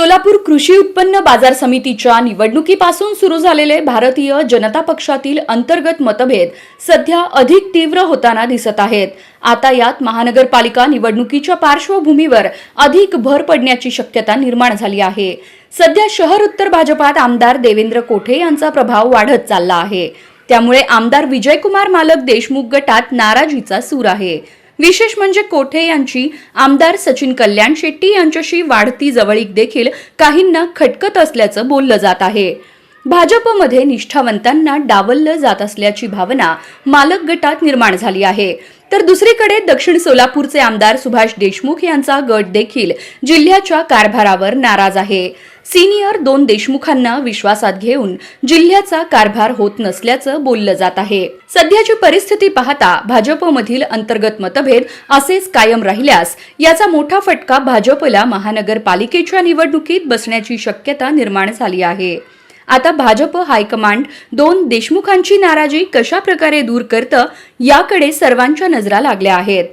सोलापूर कृषी उत्पन्न बाजार समितीच्या निवडणुकीपासून सुरू झालेले भारतीय जनता पक्षातील अंतर्गत मतभेद सध्या अधिक तीव्र होताना दिसत आहेत. आता यात महानगरपालिका निवडणुकीच्या पार्श्वभूमीवर अधिक भर पडण्याची शक्यता निर्माण झाली आहे. सध्या शहर उत्तर भाजपात आमदार देवेंद्र कोठे यांचा प्रभाव वाढत चालला आहे. त्यामुळे आमदार विजयकुमार मालक देशमुख गटात नाराजीचा सूर आहे. विशेष म्हणजे कोठे यांची आमदार सचिन कल्याण शेट्टी यांच्याशी वाढती जवळीक देखील काहींना खटकत असल्याचं बोललं जात आहे. भाजपमध्ये निष्ठावंतांना डावललं जात असल्याची भावना मालक गटात निर्माण झाली आहे. तर दुसरीकडे दक्षिण सोलापूरचे आमदार सुभाष देशमुख यांचा गट देखील जिल्ह्याच्या कारभारावर नाराज आहे. सिनियर दोन देशमुखांना विश्वासात घेऊन जिल्ह्याचा कारभार होत नसल्याचं बोललं जात आहे. सध्याची परिस्थिती पाहता भाजपमधील अंतर्गत मतभेद असेच कायम राहिल्यास याचा मोठा फटका भाजपला महानगरपालिकेच्या निवडणुकीत बसण्याची शक्यता निर्माण झाली आहे. आता भाजप हायकमांड दोन देशमुखांची नाराजी कशा प्रकारे दूर करतं याकडे सर्वांच्या नजरा लागल्या आहेत.